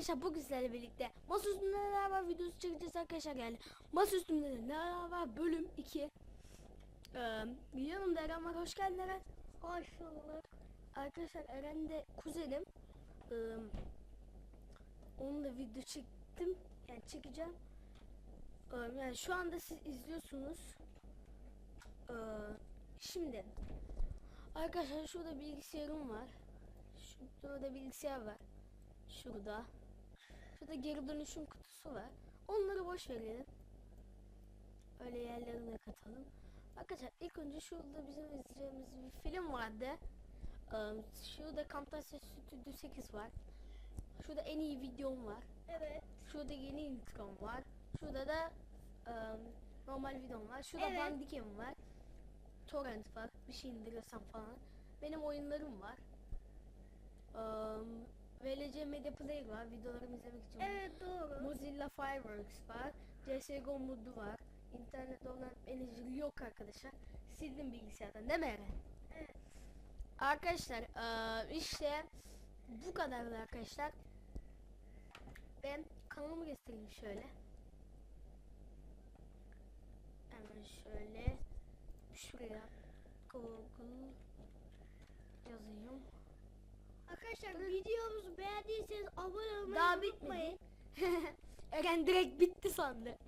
sizlerle birlikte masa üstünde neler var videosu çekeceğiz arkadaşlar yani masa üstünde neler var bölüm 2 ee, yanımda Eren var. Hoş geldin Eren. Hoş bulduk. Arkadaşlar Eren de kuzenim. Ee, onun da video çektim. Yani çekeceğim. Ee, yani şu anda siz izliyorsunuz. Ee, şimdi arkadaşlar şurada bilgisayarım var. Şurada bilgisayar var. Şurada. Şurada geri dönüşüm kutusu var. Onları boş verelim. Öyle yerlerine katalım. Arkadaşlar ilk önce şurada bizim izleyeceğimiz bir film vardı. Şurada Camtasia Studio 8 var. Şurada en iyi videom var. Evet. Şurada yeni introm var. Şurada da e, normal videom var. Şurada Evet. Bandicam var. Torrent var. Bir şey indirirsem falan. Benim oyunlarım var. Um, VLC Media Player var. Videolarımı izlemek için. Evet doğru. Mozilla Fireworks var. CSGO modu var. İnternette olan menajeri yok arkadaşlar. Sildim bilgisayardan değil mi Eren? Evet. Arkadaşlar eee, işte bu kadardı arkadaşlar. Ben kanalımı göstereyim şöyle. Hemen şöyle şuraya Google yazayım. Arkadaşlar videomuzu beğendiyseniz abone olmayı Daha unutmayın. Eren direkt bitti sandı.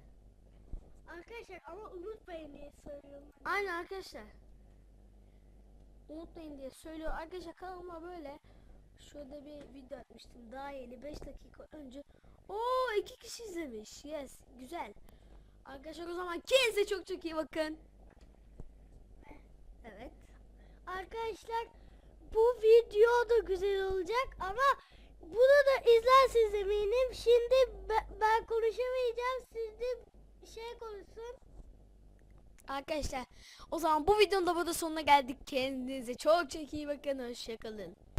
Arkadaşlar ama unutmayın diye söylüyorum. Aynen arkadaşlar. Unutmayın diye söylüyor. Arkadaşlar kanalıma böyle şurada bir video atmıştım. Daha yeni 5 dakika önce. Oo iki kişi izlemiş. Yes güzel. Arkadaşlar o zaman kendinize çok çok iyi bakın. Evet. Arkadaşlar bu video da güzel olacak ama bunu da izlersiniz eminim. Şimdi be- ben konuşamayacağım. Siz de şey konuşsun. Arkadaşlar o zaman bu videonun da burada sonuna geldik. Kendinize çok çok iyi bakın. Hoşçakalın.